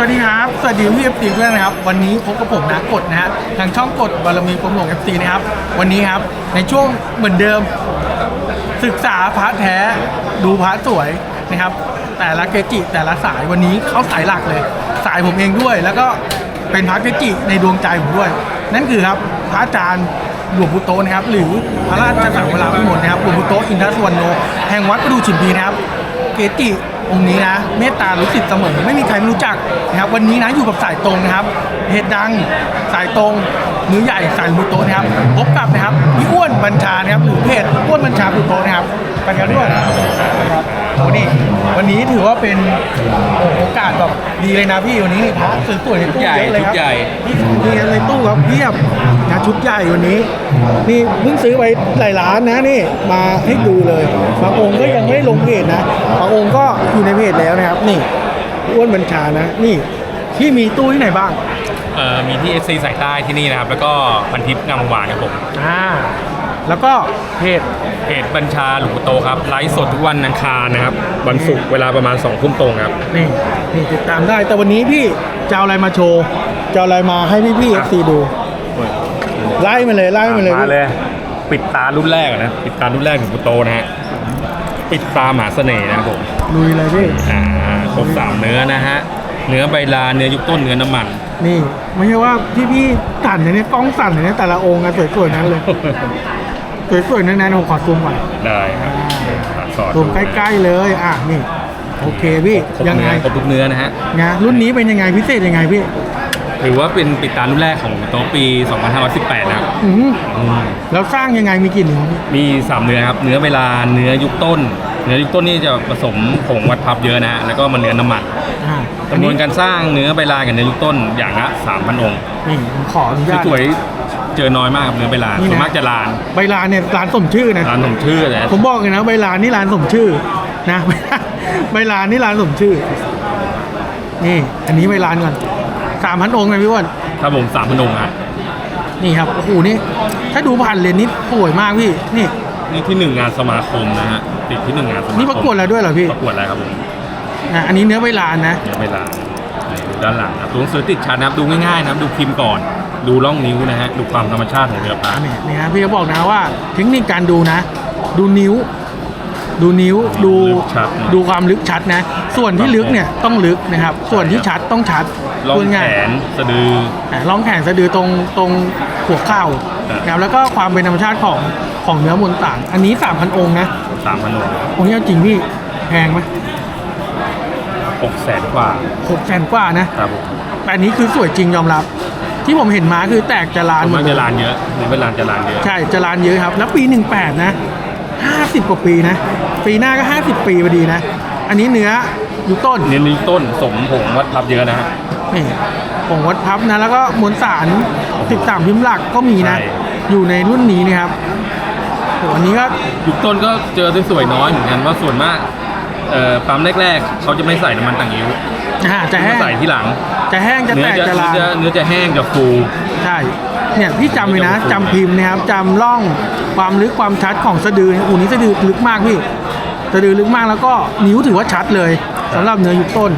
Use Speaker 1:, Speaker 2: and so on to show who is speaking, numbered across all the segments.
Speaker 1: สวัสดีครับ สวัสดีพี่เอฟซีด้วยนะครับ วันนี้พบกับผมนะกดนะฮะทางช่องกดบารมีผมหลวงเอฟซีนะครับ วันนี้ครับในช่วงเหมือนเดิม ศึกษาพระแท้ดูพระสวยนะครับ แต่ละเกจิแต่ละสายวันนี้เขาสายหลักเลย สายผมเองด้วย แล้วก็เป็นพระเกจิในดวงใจผมด้วย นั่นคือครับพระอาจารย์หลวงพุโตนะครับ หรือพระราชสังวราพิมลนะครับหลวงพุโตอินทสวรรณโนแห่งวัดประดูชิมพีนะครับ เกจิ องค์นี้นะ เมตตารู้สิทธิ์เสมอไม่มีใครไม่รู้จักนะครับวันนี้นะอยู่กับสายตรงนะครับเพจดังสายตรงมือใหญ่สายบุโตนะครับพบกับนะครับพี่อ้วนบัญชานะครับหรือเพจอ้วนบัญชาบุโตนะครับไปกันด้วยนะครับโอ้นี่วันนี้ถือว่าเป็นโอ้โอกาสแบบ ดีเลยนะพี่วันนี้นี่พระสวยๆในตู้เยอะเลยครับ
Speaker 2: ชุดใหญ่
Speaker 1: ที่มีในตู้ครับเพียบนะชุดใหญ่วันนี้ นี่เพิ่งซื้อไปหลายล้านนะนี่มาให้ดูเลยบางองค์ก็ยังไม่ได้ลงเพจนะบางองค์ก็อยู่ในเพจแล้วนะครับ นี่อ้วนบัญชานะ นี่ที่มีตู้ที่ไหนบ้าง
Speaker 2: เอ่อมีที่ SC สายใต้ที่นี่นะครับ แล้วก็พันทิพย์งามวงวานครับผม
Speaker 1: อ่า แล้วก็เพจ
Speaker 2: เพจบัญชาหลวงปู่โตครับไลฟ์สดทุกวันอังคารนะครับวันศุกร์เวลาประมาณ2องทุ่มตรงครับ
Speaker 1: นี่นี่ติดตามได้ แต่วันนี้พี่จะเอาอะไรมาโชว์จะเอาอะไรมาให้พี่พี่เอฟซีดู ไล่มาเลยไล่มาเลย
Speaker 2: มาเลย ปิดตารุ่นแรกอะนะปิดตารุ่นแรกของปู่โตนะฮะปิดตาหมหาเสน่ห์นะครับผม
Speaker 1: ลุยเลยพี่
Speaker 2: อ่าครบสามเนื้อนะฮะเนื้อใบลาเนื้อยุคต้นเนื้อน้ำมัน
Speaker 1: นี่ ไม่ใช่ว่าพี่พี่ๆสั่นอย่างนี้กล้องสั่นอย่างนี้แต่ละองค์อะสวยๆนั้นเลย สวยๆนั้นๆผมขอซูมก่อน
Speaker 2: ได้ครับสอน
Speaker 1: ซูมใกล้ๆเลยอะนี่โอเคพี่
Speaker 2: ครบ
Speaker 1: ยังไง
Speaker 2: เนื้อครบทุกเนื้อนะฮะ
Speaker 1: นะรุ่นนี้เป็นยังไงพิเศษยังไงพี่
Speaker 2: ถือว่าเป็นปิดตารุ่นแรกของหลวงปู่โตปี 2518 นะครับ
Speaker 1: อืม
Speaker 2: อืม
Speaker 1: แล้วสร้างยังไงมีกี่เนื้อพี่
Speaker 2: มีสามเนื้อครับ เนื้อเวลา เนื้อยุคต้น เนื้อยุคต้นนี่จะผสมผงวัดพับเยอะนะฮะแล้วก็มาเนื้อน้ำมัน
Speaker 1: อ่า
Speaker 2: จำนวนการสร้างเนื้อเวลากับเนื้อยุคต้นอย่างละ3,000 องค์
Speaker 1: นี่ผมขออนุญาต
Speaker 2: สวยๆเจอน้อยมากครับเนื้อเวลา
Speaker 1: นี่นะ
Speaker 2: ส่วนมากจะลาน
Speaker 1: ใบลานเนี่ยร้านสมชื่อนะ
Speaker 2: ลานสมชื่อแต่
Speaker 1: ผมบอกเลยนะใบลานนี่ร้านสมชื่อนะ ใบลานนี่ร้านสมชื่อ นี่ อันนี้ใบลานก่อนสามพันองค์ไงพี่อ้วน
Speaker 2: ครับผม3,000องค์ฮะ
Speaker 1: นี่ครับโอ้โหนี่ ถ้าดูผ่านเลนส์นี่สวยมากพี่ นี่
Speaker 2: นี่ที่หนึ่งงานสมาคมนะฮะติดที่หนึ่งงานสมาคม
Speaker 1: นี่ประกวดแล้วด้วยเหรอพี่
Speaker 2: ประกวดอะไรครับผม
Speaker 1: อะอันนี้เนื้อใบลานนะ
Speaker 2: เนื้อเวลาดูด้านหลังครับตัวหนังสือติดชัดนะครับดูง่ายๆนะครับดูพิมพ์ก่อน ดูร่องนิ้วนะฮะดูความธรรมชาติของเรือพระ
Speaker 1: อันนี้นี่ฮะพี่เขาบอกนะว่า เทคนิคการดูนะ ดูนิ้ว ดูนิ้วดู
Speaker 2: ลึกชัดนะ
Speaker 1: ดูความลึกชัดนะ ส่วนที่ลึกเนี่ยต้องลึกนะครับ ส่วนที่ชัดต้องชัด
Speaker 2: ร่อง
Speaker 1: พูด
Speaker 2: แข
Speaker 1: ง่าย
Speaker 2: นสะดือ
Speaker 1: อะร่องแขนสะดือตรงตรงหัวเข่า
Speaker 2: ครับ
Speaker 1: นะครับแล้วก็ความเป็นธรรมชาติของ ของเนื้อมวลต่าง อันนี้3,000องค์นะ
Speaker 2: สามพันองค์
Speaker 1: องค์นี้เอาจริงพี่แพงไหม
Speaker 2: หกแสนกว่า
Speaker 1: หกแสนกว่านะ
Speaker 2: ครับผม
Speaker 1: แต่อันนี้คือสวยจริงยอมรับ ที่ผมเห็นมาคือแตกจะลาน
Speaker 2: ส่วน
Speaker 1: หม
Speaker 2: มา
Speaker 1: ด
Speaker 2: ก
Speaker 1: เล
Speaker 2: จะ
Speaker 1: ย
Speaker 2: ลานเยอะหรือเป็นลานจะลานเยอะ
Speaker 1: ใช่จะลานเยอะครับ แล้วปี 18 นะ 50 กว่าปีนะ ปีหน้าก็ 50 ปีพอดีนะ อันนี้เนื้ออยู่ต้น
Speaker 2: เน้นนิ้วต้นสมผงวัดพับเยอะนะฮะ
Speaker 1: นี่ผงวัดพับนะ แล้วก็มวลสาร 13 พิมพ์หลักก็มีนะ
Speaker 2: ใช่
Speaker 1: อยู่ในรุ่นนี้นะครับ โหอันนี้ก็
Speaker 2: ยุคต้นก็เจอสวยๆน้อยเหมือนกันว่าส่วนมากเอ่อปั๊มแรกๆเขาจะไม่ใส่น้ำมันต่างยิ้ว
Speaker 1: อ่าจะแห้
Speaker 2: มางใส่ที่หลัง
Speaker 1: จะแห้งจะ
Speaker 2: เนื้
Speaker 1: แต
Speaker 2: อกจะ
Speaker 1: จะ
Speaker 2: เนื้
Speaker 1: ลา
Speaker 2: อนจะเนื้อจะแห้งจะฟู
Speaker 1: ใช่เนี่ยพี่จำเลยนะจำพิมพ์นะครับจำร่องความลึกความชัดของสะดืออูนี้สะดือลึกมากพี่สะดือลึกมากแล้วก็นิ้วถือว่าชัดเลยสำหรับเนื้อยุคต้น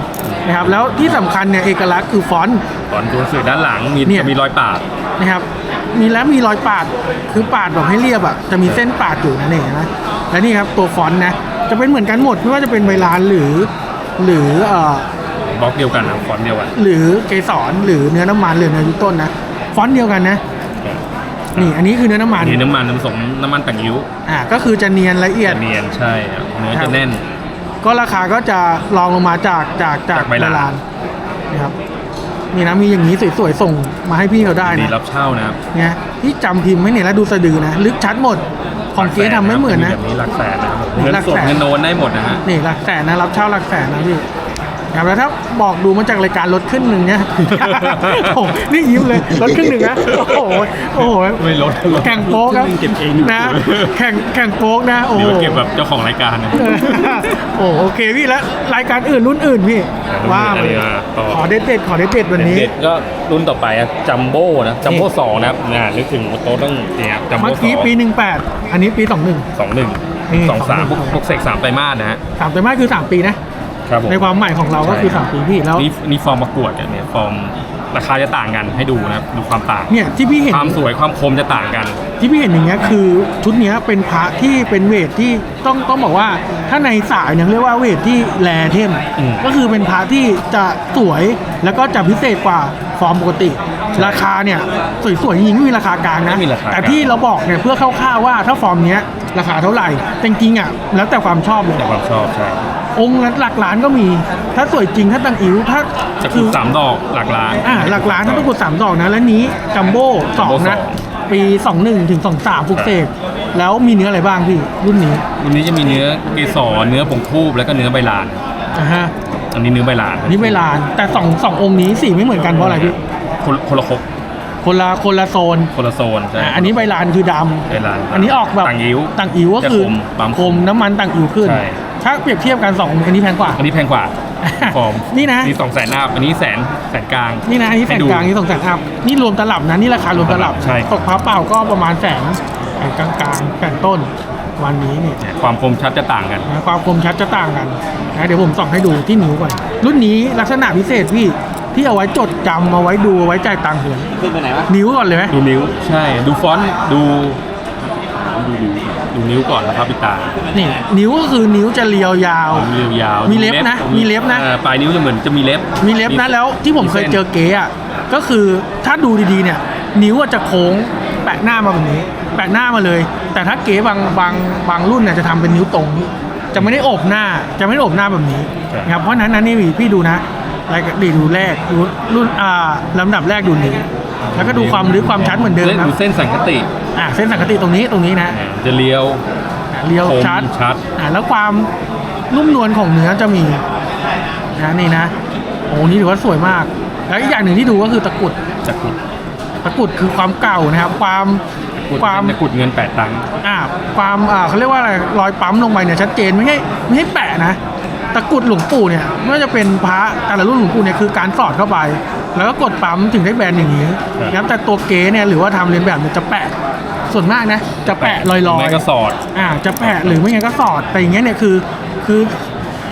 Speaker 1: นะครับแล้วที่สำคัญเนี่ยเอกลักษณ์คือฟอนต์
Speaker 2: ก่อนตัวสื่อด้านหลังมี
Speaker 1: เนี่ย
Speaker 2: จะมีรอยปาด
Speaker 1: นะครับ มีแล้วมีรอยปาด คือปาดแบบให้เรียบอะจะมีเส้นปาดอยู่นั่นเองนะและนี่ครับตัวฟอนต์นะ จะเป็นเหมือนกันหมดไม่ว่าจะเป็นใบลานหรือ หรือเอ่อบ
Speaker 2: ล็อกเดียวกันนะฟอนต์เดียวกัน
Speaker 1: หรือเกสรหรือเนื้อน้ำมันหรือเนื้อยุคต้นนะฟอนต์เดียวกันนะ นี่อันนี้คือเนื้อน้ำมัน
Speaker 2: นี่น้ำมันผสมน้ำมันต่างยิ้ว
Speaker 1: อ่าก็คือจะเนียนละเอียด
Speaker 2: จะเนียนใช่ครับเนื้อ
Speaker 1: ครั
Speaker 2: จะ
Speaker 1: บ
Speaker 2: แน่น
Speaker 1: ก็ราคาก็จะรองลงมาจากจากจาก
Speaker 2: จากใบลาน
Speaker 1: นะครับ นี่นะมีอย่างนี้สวยๆส่งมาให้พี่เขาได้
Speaker 2: ดี
Speaker 1: นะ
Speaker 2: รับเช่านะครับ
Speaker 1: เนี่ยที่จำพิมพ์ไม่เนี่ยแล้วดูสะดือนะ ลึกชัดหมดของเก๊ทำไม่เหมือนนะ
Speaker 2: แบบนี้หลักแสนนะครับผม
Speaker 1: นี่
Speaker 2: เงิน
Speaker 1: หลัก
Speaker 2: สด
Speaker 1: แสน
Speaker 2: เงินโอนได้หมดนะฮะ
Speaker 1: นี่หลักแสนนะรับเช่าหลักแสนนะพี่ ครับแล้วถ้าบอกดูมาจากรายการลดขึ้นหนึ่งเนี่ยโอ้โหนี่ยิ้มเลยลดขึ้นหนึ่งนะโอ้โหโอ้โห
Speaker 2: ไม่ลดลด
Speaker 1: แข่งโป๊กครับ
Speaker 2: เก็บเองอยู่
Speaker 1: นะ แข่งแข่งโป๊กนะโอ้โห
Speaker 2: เดี๋ยวเก็บแบบเจ้าของรายการนะ
Speaker 1: โอ้โอเคพี่แล้วรายการอื่นรุ่นอื่นพี่ว่า
Speaker 2: อันนี้มาต่อ
Speaker 1: ขอเด็ดเด็ดๆขอเด็ดเด็ดๆวันนี้
Speaker 2: เด็ดๆก็รุ่นต่อไปอะจัมโบ้นะจัมโบ้สองนะครับน่านึกถึงโต๊ะต้องเนี่ยจัมโบ้
Speaker 1: เมื่อ
Speaker 2: สอ
Speaker 1: กี้
Speaker 2: ง
Speaker 1: ปีหนึ่งแปดอันนี้ปีสองหนึ่ง
Speaker 2: สองหนึ่ง
Speaker 1: นี่
Speaker 2: สองสาม
Speaker 1: 21
Speaker 2: พวกพวกเสกสามไตรมาสนะฮะ
Speaker 1: สามไตรมาสคือสามปีนะ
Speaker 2: ครับผม
Speaker 1: ในความใหม่ของเราก็คือ
Speaker 2: ใช่
Speaker 1: 3ปีพี่แล้ว
Speaker 2: นี่นี่ฟอร์มประกวดกันเนี่ยฟอร์มราคาจะต่างกันให้ดูนะครับดูความต่าง
Speaker 1: เนี่ยที่พี่เห็น
Speaker 2: ความสวยความคมจะต่างกัน
Speaker 1: ที่พี่เห็นอย่างเงี้ยคือชุดเนี้ยเป็นพระที่เป็นเวทที่ต้องต้องบอกว่า ถ้าในสายเนี่ยเรียกว่าเวทที่แรเทม
Speaker 2: อืม
Speaker 1: ก็คือเป็นพระที่จะสวยแล้วก็จะพิเศษกว่าฟอร์มปกติ ราคาเนี่ยสวยๆจริงๆไม่มีราคากลางนะ
Speaker 2: ไม่มีราคากลาง
Speaker 1: แต่ที่เราบอกเนี่ยเพื่อคร่าวๆว่าถ้าฟอร์มเนี้ยราคาเท่าไหร่แต่จริงๆอะแล้วแต่ความชอบเลย
Speaker 2: แต่ความชอบใช่
Speaker 1: องค์ละหลักล้านก็มี ถ้าสวยจริงถ้าตังอิ๋วถ้า
Speaker 2: จะ
Speaker 1: คื
Speaker 2: คูสามดอกหลักล้าน
Speaker 1: อ่าหลักล้านถ้าต้องกดสามดอกนะแล้วนี้จัมโบ้สอง
Speaker 2: Jumbo
Speaker 1: นะ
Speaker 2: สอง
Speaker 1: ปี21ถึง23ฟุกเสกแล้วมีเนื้ออะไรบ้างพี่รุ่นนี้
Speaker 2: วันนี้จะมีเนื้อเกสรเนื้อผงทูบแล้วก็เนื้อใบลาน
Speaker 1: อ่าฮะ
Speaker 2: อันนี้เนื้อใบลาน
Speaker 1: อันนี้เวลาน แต่สองสององค์นี้สีไม่เหมือนกันเพราะอะไรพี่
Speaker 2: คนคนละคก
Speaker 1: คนละคนละโซน
Speaker 2: คนละโซนใช่
Speaker 1: อ่าอันนี้ใบลานคือด
Speaker 2: ใบลานำ
Speaker 1: อันนี้ออกแบบ
Speaker 2: ต่างอิ๋ว
Speaker 1: ต่างอิ๋วก็คือ
Speaker 2: จะคมปั๊ม
Speaker 1: คมน้ำมันต่างอิ๋วขึ้น
Speaker 2: ใช่
Speaker 1: ถ้าเปรียบเทียบกันสององค์อันนี้แพงกว่า
Speaker 2: อันนี้แพงกว่าฟอร์ม
Speaker 1: นี่นะ
Speaker 2: นี่สองแสนหน้าอันนี้แสนแสนกลาง
Speaker 1: นี่นะอันนี้แส
Speaker 2: ให้
Speaker 1: น
Speaker 2: ดู
Speaker 1: กลางนี่สองแสนอัพนี่รวมตลับนะนี่ราคารวมตลับ
Speaker 2: ใช่
Speaker 1: ตกพระเปล่าก็ประมาณแสนแสนกลางๆแสนต้นวันนี้เนี่ย
Speaker 2: เนี่ยความคมชัดจะต่างกัน
Speaker 1: นะความคมชัดจะต่างกันนะเดี๋ยวผมส่องให้ดูที่นิ้วก่อนรุ่นนี้ลักษณะพิเศษพี่ที่เอาไว้จดจำเอาไว้ดูเอาไว้จ่ายตังค์เหือน
Speaker 3: ขึ้นไปไหนวะ
Speaker 1: นิ้วก่อนเลยไหม
Speaker 2: ดูนิ้วใช่ ดูฟอนต์ดูดู ดูดูนิ้วก่อนนะครับพี่ตา
Speaker 1: นี่นิ้วก็คือนิ้วจะเรียวยาว
Speaker 2: นิ้วยาว
Speaker 1: มีเล็บนะมีเล็บนะ
Speaker 2: อ่าปลายนิ้วจะเหมือนจะมีเล็บ
Speaker 1: มีเล็บนะแล้วที่ผมเคยเจอเก๋อะก็คือถ้าดูดีๆเนี่ย นิ้วอะจะโค้งแปะหน้ามาแบบนี้ แปะหน้ามาเลย แต่ถ้าเก๋บางบางบางรุ่นเนี่ยจะทำเป็นนิ้วตรง จะไม่ได้โอบหน้าจะไม่ได้โอบหน้าแบบนี้นะครับเพราะฉะนั้นนะนี่พี่ดูนะรายการดีดูแรกดูรุ่นอ่าลำดับแรกดูนิ้ว แล้วก็ดูความลึกความชัดเหมือนเดิม
Speaker 2: เล่น
Speaker 1: นะ
Speaker 2: ดูเส้นสังคติ
Speaker 1: อ่าเส้นสังกติตรงนี้ตรงนี้นะ
Speaker 2: อ่าจะเลี้ยว
Speaker 1: อ่าเรียว
Speaker 2: คม
Speaker 1: ชัด
Speaker 2: ชัด
Speaker 1: อ่าแล้วความนุ่มนวลของเนื้อจะมีนะนี่นะโอ้นี่ถือว่าสวยมาก แล้วอีกอย่างหนึ่งที่ดูก็คือตะกรุด
Speaker 2: จะกุด
Speaker 1: ตะกรุดคือความเก่านะครับความ
Speaker 2: กุด
Speaker 1: ความ
Speaker 2: จะกุดเงินแปดตังค์
Speaker 1: อ่าความอ่าเขาเรียกว่าอะไรรอยปั๊มลงไปเนี่ยชัดเจนไม่ใช่ไม่ใช่แปะนะ ตะกรุดหลวงปู่เนี่ยไม่ว่าจะเป็นพระแต่ละรุ่นหลวงปู่เนี่ยคือการสอดเข้าไป แล้วก็กดปั๊มถึงได้แบนอย่างนี้นะครับแต่ตัวเก๋เนี่ยหรือว่าทำเรียนแบบเนี่ยจะแปะส่วนมากนะ จะแปะลอยๆ
Speaker 2: ไม่ก็สอด
Speaker 1: อ่าจะแปะหรือไม่งั้นก็สอดแต่อย่างเงี้ยเนี่ยคือคือ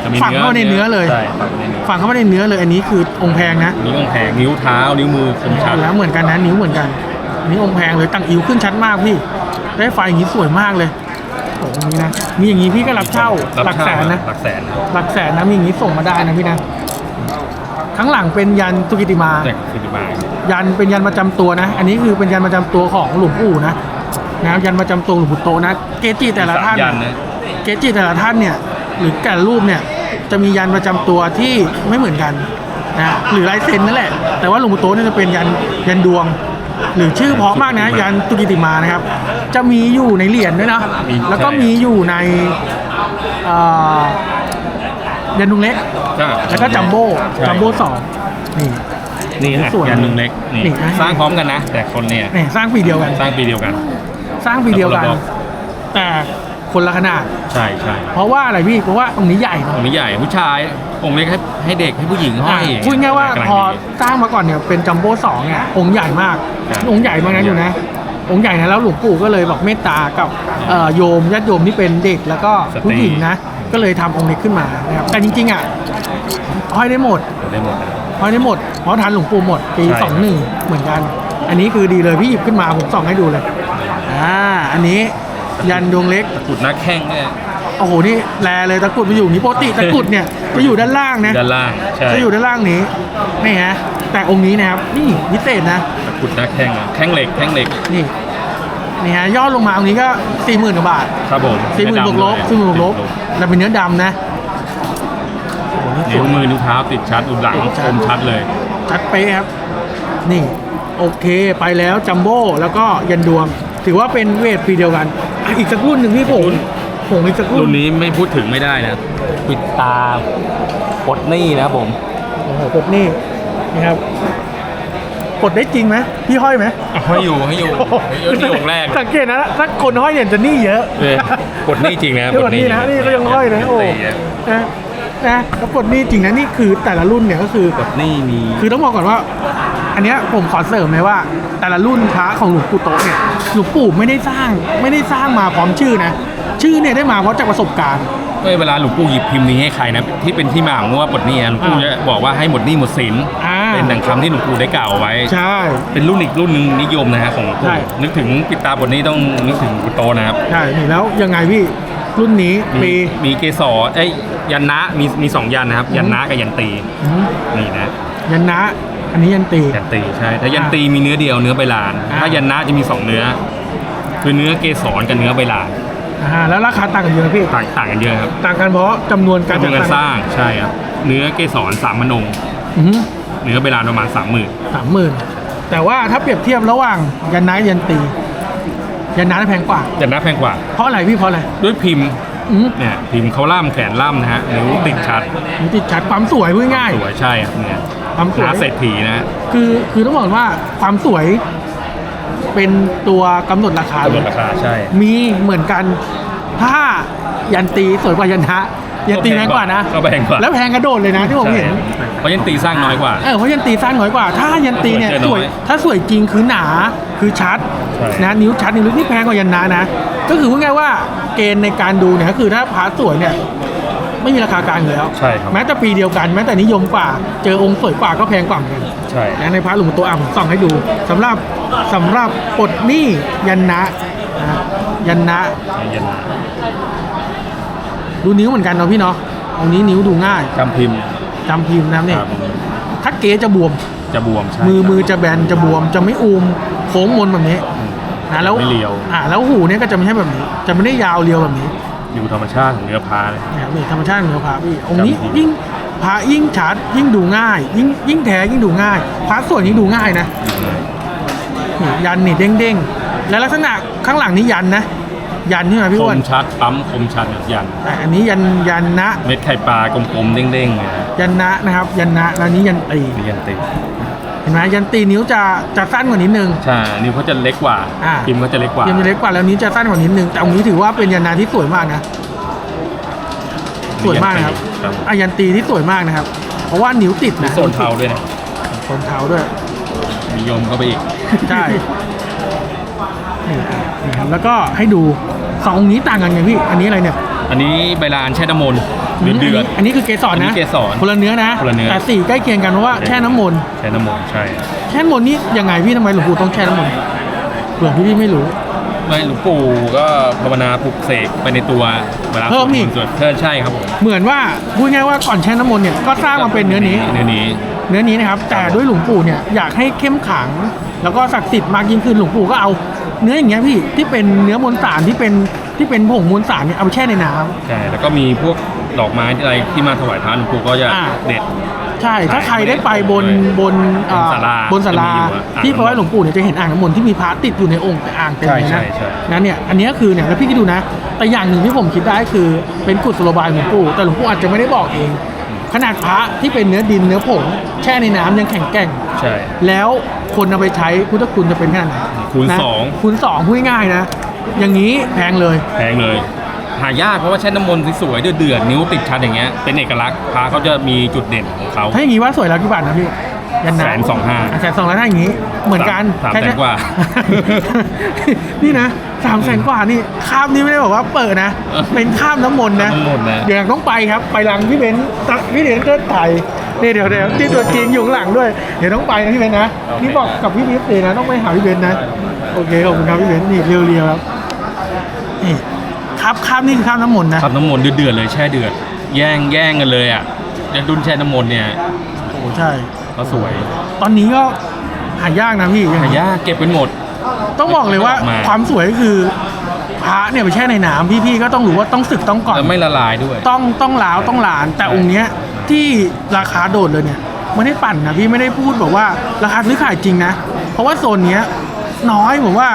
Speaker 2: จะมี
Speaker 1: ฝังเข้าในเนื้อเลย
Speaker 2: ใช่ฝังในเนื้อ
Speaker 1: ฝังเข้าไปในเนื้อเลยอันนี้คือองค์แพงนะ
Speaker 2: นิ้วองค์แพงนิ้วเท้า นิ้วมือคมชัด
Speaker 1: แล้วเหมือนกันนะนิ้วเหมือนกันอันนี้องค์แพงเลยตั้งอิ๋วขึ้นชัดมากพี่ ได้ไฟอย่างนี้สวยมากเลยโอ้โหนี่นะมีอย่างนี้พี่ก็รับเช่า
Speaker 2: รับ
Speaker 1: หลัก
Speaker 2: เช่า
Speaker 1: แสนนะ
Speaker 2: หลักแสนนะ
Speaker 1: หลักแสนนะมีอย่างนี้ส่งมาได้นะพี่นะ ข้างหลังเป็นยันสุกิติมา
Speaker 2: แต่สิบบาท
Speaker 1: ยันเป็นยันประจำตัวนะ อันนี้คือเป็นยันประจำตัวของหลวงปู่นะนะครับยันประจำตัวหลวงปู่โตนะ เกจิแต่ละ
Speaker 2: สาม
Speaker 1: ท่าน
Speaker 2: ยันนะ
Speaker 1: เกจิแต่ละท่านเนี่ยหรือแต่ละรูปเนี่ยจะมียันประจำตัวที่ไม่เหมือนกันนะหรือลายเซ็นนั่นแหละ แต่ว่าหลวงปู่โตเนี่ยจะเป็นยันยันดวง หรือชื่อเพราะมากนะ ยันตุกิติมานะครับ จะมีอยู่ในเหรียญด้วยนะ
Speaker 2: มี
Speaker 1: แล้วก็
Speaker 2: ใช่
Speaker 1: มีอยู่ในเอ่อ ยันดวงเล็ก
Speaker 2: ก็
Speaker 1: แล้วก็จัมโบ้
Speaker 2: ใช่
Speaker 1: จัมโบ้สองนี่
Speaker 2: นี่นะ
Speaker 1: สวย
Speaker 2: ยันหนึ่งเล็กนี่
Speaker 1: นี่นะ
Speaker 2: สร้างพร้อมกันนะ แต่คนเนี่ย
Speaker 1: นี่สร้างปีเดียวกัน
Speaker 2: สร้างปีเดียวกัน
Speaker 1: สร้างปีเดียวกัน
Speaker 2: แล้วก็
Speaker 1: แต่คนละขนาด
Speaker 2: ใช่ใช่
Speaker 1: เพราะว่าอะไรพี่ เพราะว่าตรงนี้ใหญ่เนอะ
Speaker 2: องค์นี้ใหญ่ผู้ชายองค์เล็กให้ให้เด็กให้ผู้หญิงห้อย
Speaker 1: พูดง่ายๆว่ากำ
Speaker 2: ลัง
Speaker 1: พอ
Speaker 2: ดี
Speaker 1: สร้างมาก่อนเนี่ยเป็นจัมโบ้สองเนี่ยองค์ใหญ่มาก
Speaker 2: ครับ
Speaker 1: องค์ใหญ่มากนะอยู่นะ องค์ใหญ่นะแล้วหลวงปู่ก็เลยบอกเมตตากับเอ่อโยมญาติโยมที่เป็นเด็กแล้วก็ผู้หญิงนะ ก็เลยทำองค์นี้ขึ้นมานะครับแต่จริงๆอะห้อยได้หมด
Speaker 2: ได้หมดนะ
Speaker 1: ห้อยได้หมดเพราะทันหลวงปู่หมดปี
Speaker 2: ใช่
Speaker 1: สองหนึ่งเหมือนกัน อันนี้คือดีเลยพี่หยิบขึ้นมาผมส่องให้ดูเลยอ่าอันนี้ยันดวงเล็ก
Speaker 2: ตะกรุดหน้าแข้งเนี่ย
Speaker 1: โอ้โหนี่แลเลยตะกรุดมาอยู่นี่ปกติตะกรุดเนี่ยจะอยู่ด้านล่างนะ
Speaker 2: ด้านล่างใช่
Speaker 1: จะอยู่ด้านล่างนี้นี่ฮะ แต่องค์นี้นะครับนี่พิเศษนะ
Speaker 2: ตะกรุดหน้าแข้งอะแข้งเหล็กแข้งเหล็ก
Speaker 1: นี่นี่ฮะย่อลงมาองค์นี้ก็สี่หมื่นกว่าบาท
Speaker 2: ครับผม
Speaker 1: สี่หมื่นบวกลบสี่หมื่นบวกลบแล้วเป็นเนื้อดำนะโอ้โหนี่ส
Speaker 2: นิ้ว
Speaker 1: วย
Speaker 2: มือนิ้วเท้าติดชัดอุดหลัง
Speaker 1: ติดชั
Speaker 2: ค
Speaker 1: ด
Speaker 2: มชัดเลย
Speaker 1: ชัดเป๊ะครับ นี่ โอเคไปแล้วจัมโบ้แล้วก็ยันดวง ถือว่าเป็นเวทปีเดียวกันอะอีกสักรุ่นหนึ่งพี่ผมผมอีกสักรุ่
Speaker 2: รุ่
Speaker 1: น
Speaker 2: นนี้ไม่พูดถึงไม่ได้นะ ปิดตาปลดหนี้นะครับผม
Speaker 1: โอ้โหกดนี่ นี่ครับกดได้จริงไหมพี่ห้อยไหม
Speaker 2: ให้อยู่ให้อยู่ให้อยู่ที่องค์แรก
Speaker 1: สังเกตนะถ้าคนห้อยเนี่ยจะหนี่เยอะ
Speaker 2: เออปลดหนี้จริงนะ
Speaker 1: เดี๋ยวกดหนี่นะนี่ก็ยังห้อยนะโอ้
Speaker 2: ตีอะ
Speaker 1: นะนะแล้วปลดหนี่จริงนะนี่คือแต่ละรุ่นเนี่ยก็คือ
Speaker 2: ปลดหนี้มี
Speaker 1: คือต้องบอกก่อนว่า อันเนี้ยผมขอเสริมเลยว่า แต่ละรุ่นพระของหลวงปู่โตะเนี่ยหลวงปู่ไม่ได้สร้างไม่ได้สร้างมาพร้อมชื่อนะชื่อเนี่ยได้มาเพราะจากประสบการณ์
Speaker 2: เอ้ยเวลาหลวงปู่หยิบพิมพ์นี้ให้ใครนะที่เป็นที่มาของว่าบทนี้อะหลวงปู่
Speaker 1: อ่า
Speaker 2: จะบอกว่าให้หมดหนี้หมดสิน
Speaker 1: อ่า
Speaker 2: เป็นดังคำที่หลวงปู่ได้กล่าวเอาไว้
Speaker 1: ใช่
Speaker 2: เป็นรุ่นอีกรุ่นหนึ่งนิยมนะฮะของหลวง
Speaker 1: ใช่
Speaker 2: ปู่นึกถึงปิดตาบทนี้ต้องนึกถึงปุตโตนะครับ
Speaker 1: ใช่นี่แล้วยังไงพี่รุ่นนี้
Speaker 2: มี
Speaker 1: ปี
Speaker 2: มีเกสรเอ้ยยันนะมีมีสองยันนะครับ ยันนะกับยันตี
Speaker 1: อืม
Speaker 2: นี่นะ
Speaker 1: ยันนะ อันนี้ยันตี
Speaker 2: ยันตีใช่ถ้ายันตีมีเนื้อเดียวเนื้อใบลาน
Speaker 1: อ่า
Speaker 2: ถ้ายันนะจะมีสองเนื้อ คือเนื้อเกสรกับเนื้อใบลาน
Speaker 1: อ่าแล้วราคาต่างกันเยอะไหมพี่
Speaker 2: ต่างต่างกันเยอะครับ
Speaker 1: ต่างกันเพราะจำนวนการ
Speaker 2: จำนวนการสร้างใช่ครับเนื้อเกสรสามมนง
Speaker 1: อืม
Speaker 2: เนื้อใบลานประมาณสามหมื่น
Speaker 1: สามหมื่นแต่ว่าถ้าเปรียบเทียบระหว่างยันนะยันตี ยันนะแพงกว่า
Speaker 2: ยันนะแพงกว่า
Speaker 1: เพราะอะไรพี่เพราะอะไร
Speaker 2: ด้วยพิมพ์
Speaker 1: อืม
Speaker 2: เนี่ยพิมพ์เขาล่ำแขนล่ำนะฮะนิ้วติดชัด
Speaker 1: มันติดชัดความสวยพูดง่าย
Speaker 2: สวยใช่ครับเนี่ย
Speaker 1: ความสวย
Speaker 2: หาเศรษฐีนะฮะ
Speaker 1: คือคือต้องบอกว่าความสวยเป็นตัวกำหนดราคากำ
Speaker 2: หนดราคาใช่
Speaker 1: มีเหมือนกันถ้ายันตีสวยกว่ายันนะ ยันตีแพงกว่านะ
Speaker 2: ก็แพงกว่า
Speaker 1: แล้วแพงกระโดดเลยนะที่ผมเห็น
Speaker 2: ใช่เพราะยันตีสร้างน้อยกว่า
Speaker 1: เออเพราะยันตีสั้นน้อยกว่า ถ้ายันตีเนี่ย
Speaker 2: สวยเจอ
Speaker 1: ส
Speaker 2: น้
Speaker 1: ว
Speaker 2: อยย
Speaker 1: ถ้าสวยจริงคือหนาคือชัด
Speaker 2: ใช่
Speaker 1: นะนิ้วชัดนิ้วลึกนี่แพงกว่ายันนานะ ก็คือพูดง่ายๆว่าเกณฑ์ในการดูเนี่ยก็คือถ้าพาสวยเนี่ยไม่มีราคากลางอยู่แล้ว
Speaker 2: ใช่ครับ
Speaker 1: แม้แต่ปีเดียวกันแม้แต่นิยมกว่า เจอองค์สวยกว่าก็แพงกว่าเหมือนกัน
Speaker 2: ใช่
Speaker 1: นะในพระหลวงปู่โตอะผมส่องให้ดูสำหรับสำหรับปลดหนี้ยันนะนะยันนะ
Speaker 2: ยันนะ
Speaker 1: ดูนิ้วเหมือนกันเนาะพี่เนาะตรงนี้นิ้วดูง่าย
Speaker 2: จำพิมพ์
Speaker 1: จำพิมพ์นะครับเนี่ย
Speaker 2: ครับ
Speaker 1: ถ้าเก๋จะบวม
Speaker 2: จะบวมใช่
Speaker 1: มือมือจะแบนจะบวม จะไม่อูมโค้งมนแบบนี้
Speaker 2: อืม
Speaker 1: นะแล้ว
Speaker 2: ไม่เรียว
Speaker 1: อ่าแล้วหูเนี่ยก็จะไม่ใช่แบบนี้ จะไม่ได้ยาวเรียวแบบนี้
Speaker 2: อยู่ธรรมชาติของเนื้อพาเลย
Speaker 1: นะครับนี่ธรรมชาติของพระพี่องค์นี้
Speaker 2: จำผิด
Speaker 1: ยิ่งพระยิ่งชัดยิ่งดูง่าย ยิ่งยิ่งแท้ยิ่งดูง่ายพระส่วนนี้ดูง่ายนะนี่ยันนี่เด้งเด้งๆ และลักษณะข้างหลังนี้ยันนะ ยันใช่ไหมพี่
Speaker 2: ค
Speaker 1: อ้วน
Speaker 2: มชัดปั๊มคมชัดแบบยัน
Speaker 1: แต่อันนี้ยันยันนะ
Speaker 2: เม็ดไข่ปลากลมๆเด้งๆเนี่ยนะ
Speaker 1: ยันนะนะครับ ยันนะแล้วอันนี้ยันตี
Speaker 2: นี่ยันตี
Speaker 1: เห็นไหมยันตีนิ้วจะจะสั้นกว่านิดนึง
Speaker 2: ใช่นิ้วเขาจะเล็กกว่า
Speaker 1: อ่า
Speaker 2: พิมพ์เขาจะเล็กกว่า
Speaker 1: ยังจะเล็กกว่าแล้วนี้วจะสั้นกว่านิดนึงแต่องค์นี้ถือว่าเป็นยันนาที่สวยมากนะ สวยมากนะครับ
Speaker 2: ครับ
Speaker 1: อายันตีที่สวยมากนะครับ เพราะว่านิ้วติด
Speaker 2: มี
Speaker 1: นะ
Speaker 2: โซนเทาด้วยนะ
Speaker 1: โซนเท้าด้วย
Speaker 2: นิยมก็ไปอีก
Speaker 1: ใช่นี่นี่ครับแล้วก็ให้ดู สององค์นี้ต่างกันไงพี่ อันนี้อะไรเนี่ย
Speaker 2: อันนี้ใบลานแช่น้ำมนต์เดือดเดือด
Speaker 1: อันนี้คือเกสร
Speaker 2: อันนี้
Speaker 1: นะ
Speaker 2: เกสร
Speaker 1: คนละเนื้อนะ
Speaker 2: คนละเนื้อ
Speaker 1: แต่สีใกล้เคียงกันเพราะว่าแช่น้ำมนต์
Speaker 2: แช่น้ำมนต์ใช่
Speaker 1: แช่น้ำมนต์นี่ยังไงพี่ทำไมหลวงปู่ต้องแช่น้ำมนต์เผื่อพี่พี่ไม่รู้
Speaker 2: ไม่หลวงปู่ก็ภาวนาปลุกเสกไปในตัวเวลา
Speaker 1: เพิ่มอีก
Speaker 2: สวดเพิ่มใช่ครับผม
Speaker 1: เหมือนว่าพูดง่ายๆว่าก่อนแช่น้ำมนต์เนี่ยก็สร้างมาเป็นเนื้อนี้
Speaker 2: เนื้อนี้
Speaker 1: เนื้อนี้นะครับแต่ด้วยหลวงปู่เนี่ยอยากให้เข้มขลัง แล้วก็ศักดิ์สิทธิ์มากยิ่งขึ้นหลวงปู่ก็เอา เนื้ออย่างเงี้ยพี่ที่เป็นเนื้อมวลสารที่เป็นที่เป็นผงมวลสารเนี่ยเอาไปแช่ในน้ำ
Speaker 2: ใช่แล้วก็มีพวกดอกไม้อะไรที่มาถวายพระหลวงปู่ก็จะ
Speaker 1: อ่า
Speaker 2: เด็ด
Speaker 1: ใช่ ถ้าใครได้ไปบนบนเอ่อบ
Speaker 2: นศาลา
Speaker 1: บนศาลา
Speaker 2: จะมีอยู่อะอ่าง
Speaker 1: ที่พระหลวงปู่เนี่ยจะเห็นอ่างน้ำมนต์ที่มีพระติดอยู่ในองค์แต่อ่างเต็มเลย
Speaker 2: ใช่
Speaker 1: นะ
Speaker 2: ใช่ใช่
Speaker 1: นั่นเนี่ยอันเนี้ยคือเนี่ยแล้วพี่คิดดูนะ แต่อย่างหนึ่งที่ผมคิดได้คือเป็นกุศโลบายหลวงปู่แต่หลวงปู่อาจจะไม่ได้บอกเอง ขนาดพระที่เป็นเนื้อดินเนื้อผงแช่ในน้ำยังแข็งแกร่ง
Speaker 2: ใช่
Speaker 1: แล้ว คนเอาไปใช้พุทธคุณจะเป็นขนาดไหน
Speaker 2: คูณ
Speaker 1: นะ
Speaker 2: สอง
Speaker 1: คูณสองพูดง่ายๆนะ อย่างนี้แพงเลย
Speaker 2: แพงเลย หายากเพราะว่าแช่น้ำมนต์สวยๆเดือดๆนิ้วติดชัดอย่างเงี้ยเป็นเอกลักษณ์พระเขาจะมีจุดเด่นของเขา
Speaker 1: ถ้าอย่างนี้ว่าสวยแล้วกี่บาทนะพี่ ยันนะ
Speaker 2: แสนสองห้า
Speaker 1: แสนสองแล้วถ้าอย่างนี้ เหมือนกัน
Speaker 2: สาม
Speaker 1: ค่
Speaker 2: แสนกว่า
Speaker 1: นี่นะสามแสนกว่านี่ข้ามนี่ไม่ได้บอกว่าเปิดนะ
Speaker 2: เออ
Speaker 1: เป็นข้ามน้ำมนต์นะ
Speaker 2: น้ำมนต์นะ
Speaker 1: เดี๋ยวต้องไปครับ ไปรังพี่เบนซ์ตักพี่เบนซ์ก็ถ่าย นี่เดี๋ยวเดี๋ยวที่ตัวจริงอยู่ข้างหลังด้วย เดี๋ยวต้องไปนะพี่เบนซ์นะ นี่บอกกับพี่เบนซ์เลยนะต้องไปหาพี่เบนซ์นะ โอเคขอบคุณครับพี่เบนซ์นี่เรียวๆครับนี่ครับข้ามนี่คือข้ามน้ำมนต์นะ
Speaker 2: ทำน้ำมนต์เดือดๆเลยแช่เดือด แย่งแย่งกันเลยอะแล้วรุ่นแช่น้ำมนต์เนี่ย
Speaker 1: โอ้ใช่
Speaker 2: ก็สวย
Speaker 1: ตอนนี้ก็หายากนะพี่อย่าง
Speaker 2: หา
Speaker 1: นี้
Speaker 2: ยากเก็บเป็นหมด
Speaker 1: ต้องบอกเลยว่า
Speaker 2: ออกมา
Speaker 1: ความสวยก็คือ พระเนี่ยไปแช่ในน้ำพี่ๆก็ต้องรู้ว่าต้องศึกต้องก่อน
Speaker 2: แล้วไม่ละลายด้วย
Speaker 1: ต้องต้องล้าวต้องหลาน แต่
Speaker 2: ใช่
Speaker 1: องค์เนี้ยที่ราคาโดดเลยเนี่ยไม่ได้ปั่นนะพี่ไม่ได้พูดบอกว่าราคาซื้อขายจริงนะ เพราะว่าโซนเนี้ยน้อยผมว่า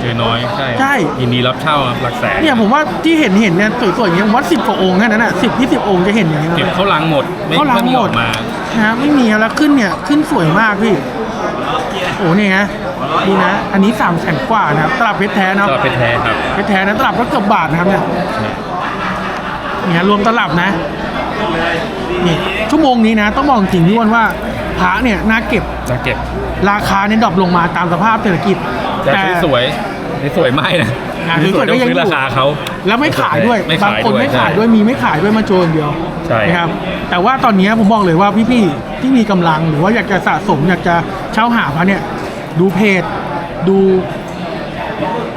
Speaker 2: เจอน้อย ใช่
Speaker 1: ใช่
Speaker 2: ยินดีรับเช่าหลักแสน
Speaker 1: เนี่ยผมว่าที่เห็นเห็นเนี่ยสวยๆอย่างเงี้ยผมว่าสิบกว่าองค์แค่นั้นน่ะสิบยี่สิบองค์จะเห็นอย่างเงี้ย
Speaker 2: เก็บเข้าลังหมดไม่
Speaker 1: เขาล้าง
Speaker 2: ไม่มี
Speaker 1: หม
Speaker 2: อ
Speaker 1: ด
Speaker 2: อกมา
Speaker 1: นะฮะไม่มีแล้วขึ้นเนี่ยขึ้นสวยมากพี่ โอ้เนี่ยฮะ ดูนะ อันนี้สามแสนกว่านะครับ ตลับเพชรแท้เนาะ
Speaker 2: สลับเป็นแท้ครับ
Speaker 1: เพชรแท้นะตลับก็เกือบบาทนะครับเนี่ยเนี่ยรวมตลับนะนี่ชั่วโมงนี้นะ ต้องบอกจริงพี่อ้วนว่าพระเนี่ยน่าเก็บ
Speaker 2: จะเก็บ
Speaker 1: ราคาเนี่ยดรอปลงมาตามสภาพเศรษฐกิจ
Speaker 2: แต่สวยๆสวยๆไม่นะ
Speaker 1: อ่า
Speaker 2: สวยๆ
Speaker 1: สวยๆก็
Speaker 2: ต้อง
Speaker 1: ยัง
Speaker 2: ซื้อราคาเขา
Speaker 1: แล้วไม่ขายด้วย
Speaker 2: ไม่
Speaker 1: บาง
Speaker 2: ขาย
Speaker 1: คน
Speaker 2: ด้วย
Speaker 1: ไม่ขาย
Speaker 2: ใช่
Speaker 1: ด้วยมีไม่ขายด้วยมาโชว์อย่างเดียว
Speaker 2: ใช่
Speaker 1: นะครับ แต่ว่าตอนนี้ผมบอกเลยว่าพี่ๆที่มีกำลังหรือว่าอยากจะสะสมอยากจะเช่าหาพระเนี่ย ดูเพจดู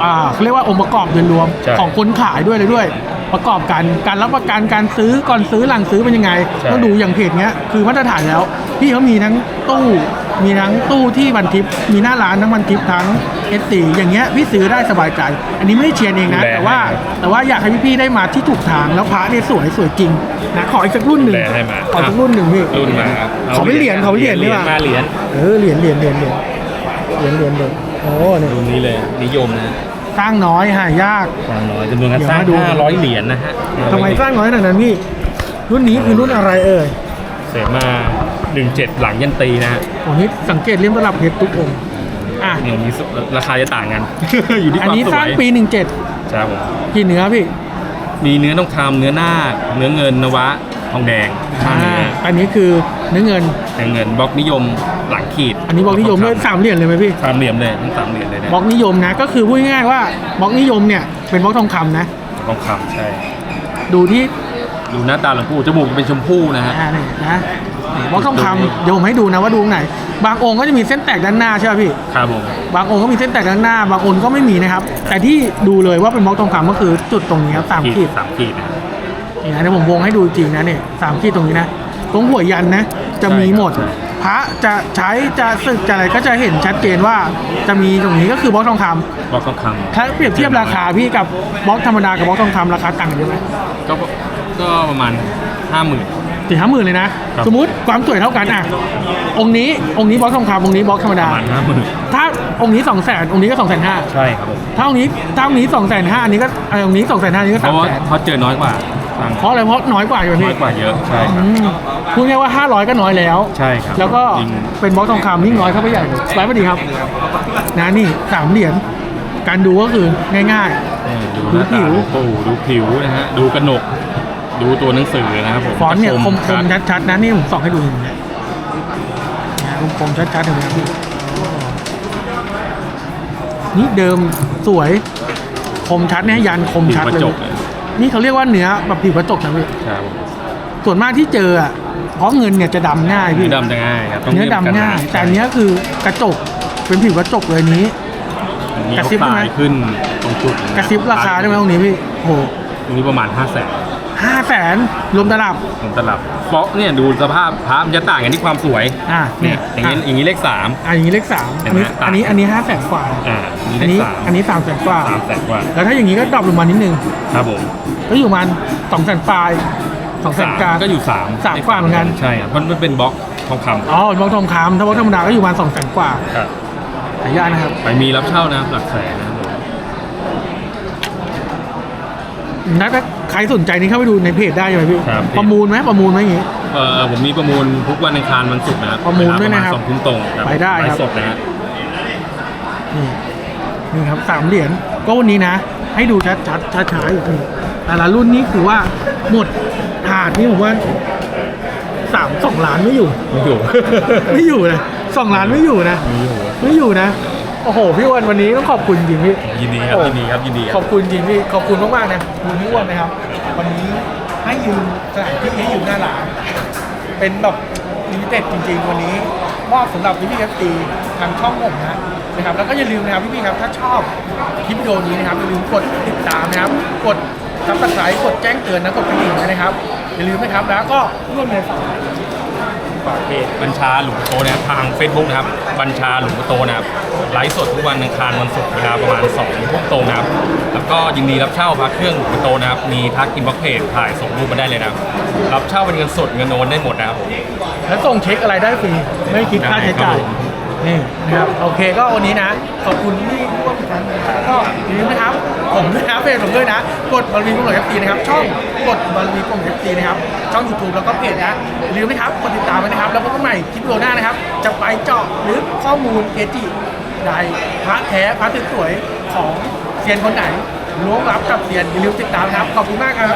Speaker 1: อ่าเขาเรียกว่าองค์ประกอบโดยรวม
Speaker 2: ใช่
Speaker 1: ของคนขายด้วยเลยด้วย ประกอบกันการรับประกันการซื้อก่อนซื้อหลังซื้อเป็นยังไง
Speaker 2: ใช่
Speaker 1: ต้องดูอย่างเพจเนี้ยคือมาตรฐานแล้วพี่เขามีทั้งตู้มีทั้งตู้ที่บันทิปมีหน้าร้านทั้งบันทิปทั้งเอสตีอย่างเงี้ยพี่ซื้อได้สบายใจ อันนี้ไม่ได้เชียร์เองนะ
Speaker 2: ดูแล
Speaker 1: แต่ว่า
Speaker 2: ให้
Speaker 1: แต่ว่าอยากให้พี่ๆได้มาที่ถูกทางแล้วพระเนี่ยสวยสวยจริงนะขออีกสักรุ่นหนึ่ง
Speaker 2: ดูแลให้มา
Speaker 1: ขอสักรุ่นหนึ่งพี่
Speaker 2: รุ่นมาครับ
Speaker 1: ขอเป็นเหรียญขอเป็นเหรียญดีกว่า
Speaker 2: มาเหรียญ
Speaker 1: เออเหรียญเหรียญเหรียญเหรียญ เหรียญเหรียญเหรียญโอ้เนี่ย
Speaker 2: รุ่นนี้เลยนิยมนะ
Speaker 1: สร้างน้อยหายาก
Speaker 2: สร้างน้อยจำนวนการสร้าง
Speaker 1: เดี๋ยวมาดู
Speaker 2: 500เหรียญนะฮะ
Speaker 1: ทำไมสร้างน้อยขนาดนั้นพี่ รุ่นนี้คือรุ่นอะไรเอ่ย
Speaker 2: เสมา17หลังยันตีนะฮะ
Speaker 1: ผมนี่สังเกตเลี่ยมตลับเพชรทุกองค์อะ
Speaker 2: เนี่ยมีสุราคาจะต่างกัน อยู่ที่ค
Speaker 1: อัน
Speaker 2: วาม
Speaker 1: นี้
Speaker 2: ส
Speaker 1: สร้าง
Speaker 2: วย
Speaker 1: ปีหนึ่งเจ็ด
Speaker 2: ใช่ครับผม
Speaker 1: กี่เนื้อพี่
Speaker 2: มีเนื้อต้องคำเนื้อนาคเนื้อเงินนวะทองแดงข้างเนื้ อ
Speaker 1: อันนี้คือเนื้อเงิน
Speaker 2: เนื้อเงินบล็อกนิยมหลังขีด
Speaker 1: อันนี้บล็อกนิยมด้วยสามเหรียญเลยไหมพี่
Speaker 2: สามเหลี่ยมเลยทั้งสามเหรียญเลยนะ
Speaker 1: บล็อกนิยมนะ ก็คือพูดง่ายๆว่าบล็อกนิยมเนี่ยเป็นบล็อกทองคำนะ
Speaker 2: ทองคำใช่
Speaker 1: ดูที่
Speaker 2: ดูหน้าตาหลวงปู่จมูกเป็นชมพู่นะฮะ
Speaker 1: อ่านี่นะนี่บล็อกทองคำเดี๋ยวผมให้ดูนะว่าดูตรงไหน บางองค์ก็จะมีเส้นแตกด้านหน้าใช่ไหมพี่
Speaker 2: ครับผม
Speaker 1: บางองค์ก็มีเส้นแตกด้านหน้า บางองค์ก็ไม่มีนะครับ แต่ที่ดูเลยว่าเป็นบล็อกทองคำก็คือจุดตรงนี้ครับสาม
Speaker 2: ขี
Speaker 1: ขี
Speaker 2: ด
Speaker 1: ด
Speaker 2: สามขีดนะ
Speaker 1: นี่นะเดี๋ยวผมวงให้ดูจริงนะเนี่ยสามขีดตรงนี้นะ ตรงหัวยันนะ จะมีหมด พระจะใช้จะสึกจะอะไรก็จะเห็นชัดเจนว่าจะมีตรงนี้ก็คือบล็อกทองคำ
Speaker 2: บล็อกทองค
Speaker 1: ถ้าเปรียบเทียบราคาพี่กับบล็อกธรรมดากับบล็อกทองคำราคาต่างกันเยอะไหมำ
Speaker 2: ก็ก็ประมาณห้าหมื่น
Speaker 1: สี่ห้าหมื่นเลยนะ
Speaker 2: ครับ
Speaker 1: สมมุติความสวยเท่ากันอะองค์นี้องค์นี้บล็อกทองคำองค์นี้บล็อกธรรม
Speaker 2: ป
Speaker 1: ดา
Speaker 2: ระมาณห้าหมื่น
Speaker 1: ถ้าองค์นี้สองแสนองค์นี้ก็สองแสนห้า
Speaker 2: ใช่ครับผม
Speaker 1: ถ้าองค์นี้ถ้าองค์นี้สองแสนห้าอันนี้ก็อันองค์นี้สองแสนห้าอันนี้ก็
Speaker 2: เพ
Speaker 1: สาม
Speaker 2: ราะว่า
Speaker 1: แสน
Speaker 2: เขาเจอน้อยกว่า ทาง
Speaker 1: เพราะอะไรเพราะน้อยกว่าอยู่
Speaker 2: น้
Speaker 1: พี่
Speaker 2: อยกว่าเยอะใช่ครับ
Speaker 1: อืมพูดง่ายๆว่าห้าร้อยก็น้อยแล้ว
Speaker 2: ใช่ครับ
Speaker 1: แล้วก็
Speaker 2: จริง
Speaker 1: เป็นบล็อกทองคำยิ่งน้อยเข้าไปใหญ่เลยไลฟ์พอดีครับนะนี่สามเหรียญการดูก็คือง่าย
Speaker 2: เออดูหน้า
Speaker 1: ดูผิ
Speaker 2: ตาวหลวงปู่ดูผิวนะฮะดูกระหนก ดูตัวหนังสือนะครับผม
Speaker 1: ๆฟอนต์เนี่ยคมค
Speaker 2: ชั
Speaker 1: ม
Speaker 2: ด
Speaker 1: ชัดๆนะนี่ผมส่องให้ดูอย่างเงี้ยนะคมๆชัดๆอย่างเงี้ยพี่นี่เดิมสวยคมชัดเนี่ยยันคม
Speaker 2: ผิว
Speaker 1: ชัด
Speaker 2: กระ
Speaker 1: เลย
Speaker 2: จกเลย
Speaker 1: นี่เขาเรียกว่าเนื้อแบบผิวกระจกนะพี่
Speaker 2: ครับผม
Speaker 1: ส่วนมากที่เจออะเพราะเงินเนี่ยจะดำง่าย
Speaker 2: เนื้
Speaker 1: พี่
Speaker 2: อดำจะง่ายครับต้อง
Speaker 1: เนื้อ
Speaker 2: รียบกั
Speaker 1: ดำง่ายะแต่อันเนี้ยคือกระจกเป็นผิวกระจกเลยนี้
Speaker 2: มี
Speaker 1: กระ
Speaker 2: เขา
Speaker 1: ซิบได้ไหม
Speaker 2: ตายขึ้นตรงจุด
Speaker 1: กระซิบราคาได้ไหมตรงนี้พี่โอ้โห
Speaker 2: ตรงนี้ประมาณ5 0 0แสน
Speaker 1: ห้าแสนรวมตลับ
Speaker 2: ผมตลับเพราะเนี่ยดูสภาพพระมันจะต่างกันที่ความสวย
Speaker 1: อะ
Speaker 2: เนี่ยอย่างนี้
Speaker 1: อะ
Speaker 2: อย่างนี้เลขสาม
Speaker 1: อันนี้เลขสาม
Speaker 2: เห็
Speaker 1: อั
Speaker 2: น
Speaker 1: น
Speaker 2: ไหม
Speaker 1: นี้
Speaker 2: ต่าง
Speaker 1: อันนี้อันนี้ห้าแสนกว่า
Speaker 2: อ่าอัน
Speaker 1: อัน
Speaker 2: นี้
Speaker 1: นี้
Speaker 2: เลขสาม
Speaker 1: อันนี้สามแสนกว่า
Speaker 2: สามแสนกว่า
Speaker 1: แล้วถ้าอย่างนี้ก็ดรอปลงมานิดนึง
Speaker 2: ครับผม
Speaker 1: ก็อยู่ประมาณสองแสนปลายสองแสนกลาง
Speaker 2: ก็อยู่สาม
Speaker 1: สามกว่าเหมือนกัน
Speaker 2: ใช่ครับเพราะมันเป็นบล็อกทองคำ
Speaker 1: อ๋อบล็อกทองคำถ้าบล็อกธรรมดาก็อยู่ประมาณสองแสนกว่า
Speaker 2: ครับ
Speaker 1: หายากนะครับ
Speaker 2: ไปมีรับเช่านะครับหลักแสนนะครับผม
Speaker 1: นักถ้า ใครสนใจนี่เข้าไปดูในเพจได้ใช่ไหมพี่
Speaker 2: ครับ
Speaker 1: ประมูลไหมประมูลไหมอย่างงี้
Speaker 2: เออผมมีประมูลทุกวันอังคารวันศุกร์นะครับ
Speaker 1: ประมูลด้วยนะครับ
Speaker 2: เาปมาณสองทุ่มตรงครับ
Speaker 1: ไปได้ครับ
Speaker 2: ลฟ์สดนะฮะ
Speaker 1: นี่นี่ครับสามเหรียญก็วันนี้นะ ให้ดูชัดชัดช้าช้าๆอยู่ทีแต่ละรุ่นนี้คือว่าหมดถาดนี่ผมว่าสามสองล้านไม่อยู่
Speaker 2: ไม่อยู่
Speaker 1: ไม่อยู่นะสองล้านไม่อยู่นะ
Speaker 2: ไม่อยู่
Speaker 1: ไม่อยู่นะ โอ้โหพี่อ้วันวันนี้ต้องขอบคุณจริงพี่
Speaker 2: ยินดีครับ
Speaker 1: โอ้
Speaker 2: ยินดีครับยินดีค
Speaker 1: ข
Speaker 2: รั
Speaker 1: อ
Speaker 2: บบ
Speaker 1: คุณจริงพี่ขอบคุณมากๆนะคุณพี่อ้วนนะครับ วันนี้ให้ยืมสถานที่ให้ยืมหน้าร้านเป็นแบบลิมิเต็ดจริงๆ วันนี้มอบสำหรับพี่พี่เอฟซีทางช่องผมนะนะครับแล้วก็อย่าลืมนะครับพี่พี่ๆครับถ้าชอบคลิปวิดีโอนี้นะครับอย่าลืมกดติดตามนะครับกดซับสไครต์กดแจ้งเตือนนะกดกระดิ่งนะครับอย่าลืมนะครับแล้วก็ร่วมใน
Speaker 2: ฝากเพจบัญชาหลวงโตนะครับทาง Facebook นะครับบัญชาหลวงโตนะครับไลฟ์สดทุกวันอังคารวันศุกร์เวลาประมาณ2ทุ่มตรงนะครับ แล้วก็ยินดีรับเช่าพระเครื่องหลวงโตนะครับมีทักอินบ็อกเพจถ่ายส่งรูปมาได้เลยนะครับรับเช่าเป็นเงินสดเงินโอนได้หมดนะครับ
Speaker 1: แล้วส่งเช็คอะไรได้ฟรีไม่คิดค่าใช้จ่าย
Speaker 2: ได้ครับ
Speaker 1: นี่นะครับโอเคก็วันนี้นะ ขอบคุณที่ร่วมกันแล้วก็อย่าลืมนะครับ ผมด้วยนะเพจผมด้วยนะ กดบอลวีกลุ่มเอฟซีนะครับ ช่องกดบอลวีกลุ่มเอฟซีนะครับ ช่องยูทูบแล้วก็เพจนะอย่าลืมนะครับกดติดตามไว้นะครับ แล้วพบกันใหม่คลิปโอหน้านะครับ จะไปเจาะหรือข้อมูลเอจิใดพระแท้พระสวยๆของเซียนคนไหนล้วงลับกับเซียนอย่าลืมติดตามนะครับ ขอบคุณมากครับ